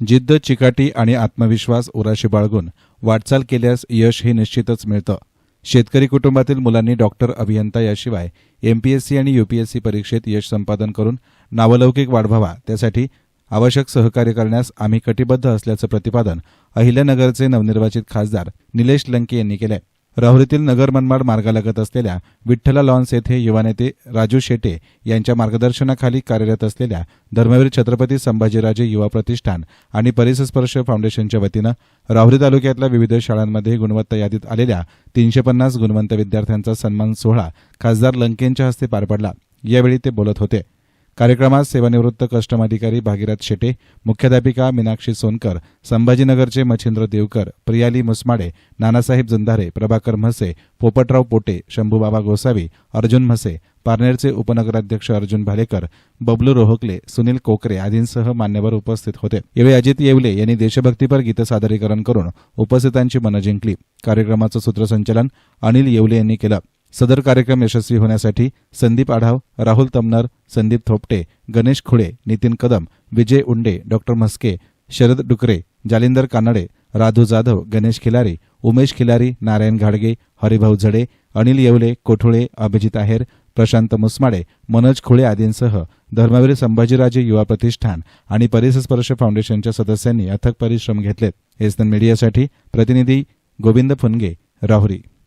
जिद्द चिकाटी आणि आत्मविश्वास उराशी बाळगून वाटचाल केल्यास यश हे निश्चितच मिळतं. शेतकरी कुटुंबातील मुलांनी डॉक्टर अभियंता याशिवाय एमपीएससी आणि युपीएससी परीक्षेत यश संपादन करून नावलौकिक वाढवावा त्यासाठी आवश्यक सहकार्य करण्यास आम्ही कटिबद्ध असल्याचं प्रतिपादन अहिल्यानगरचे नवनिर्वाचित खासदार निलेश लंके यांनी केलंय. राहुरीतील नगर मनमाड मार्गालगत असलेल्या विठ्ठला लॉन्स येथे युवा नेते राजू शेटे यांच्या मार्गदर्शनाखाली कार्यरत असलेल्या धर्मवीर छत्रपती संभाजीराजे युवा प्रतिष्ठान आणि परिसस्पर्श फाउंडेशनच्या वतीनं राहुरी तालुक्यातल्या विविध शाळांमध्ये गुणवत्ता यादीत आलेल्या तीनशे पन्नास गुणवंत विद्यार्थ्यांचा सन्मान सोहळा खासदार लंकेंच्या हस्ते पार पडला. यावेळी ते बोलत होते. कार्यक्रमात सेवानिवृत्त कस्टम अधिकारी भागीरथ शेटे मुख्याध्यापिका मीनाक्षी सोनकर संभाजीनगरचे मच्छिंद्र देवकर प्रियाली मुसमाडे नानासाहेब जंधारे प्रभाकर म्हसे पोपटराव पोटे शंभूबाबा गोसावी अर्जुन म्हसे पारनेरचे उपनगराध्यक्ष अर्जुन भालेकर बबलू रोहकले सुनील कोकरे आदींसह मान्यवर उपस्थित होते. यावेळी अजित येवले यांनी देशभक्तीपर गीत सादरीकरण करून उपस्थितांची मनं जिंकली. कार्यक्रमाचं सूत्रसंचालन अनिल येवले यांनी केलं. सदर कार्यक्रम यशस्वी होण्यासाठी संदीप आढाव राहुल तमनर संदीप थोपटे गणेश खुळे नितीन कदम विजय उंडे डॉक्टर म्हस्के शरद डुकरे जालिंदर कानडे राधू जाधव गणेश खिलारी उमेश खिलारी नारायण घाडगे हरिभाऊ झडे अनिल येवले कोठुळे अभिजित आहेर प्रशांत मुसमाडे मनोज खुळे आदींसह धर्मवीर संभाजीराजे युवा प्रतिष्ठान आणि परिसस्पर्श फाउंडेशनच्या सदस्यांनी अथक परिश्रम घेतलेत. एसन मीडियासाठी प्रतिनिधी गोविंद फुनगे राहुरी.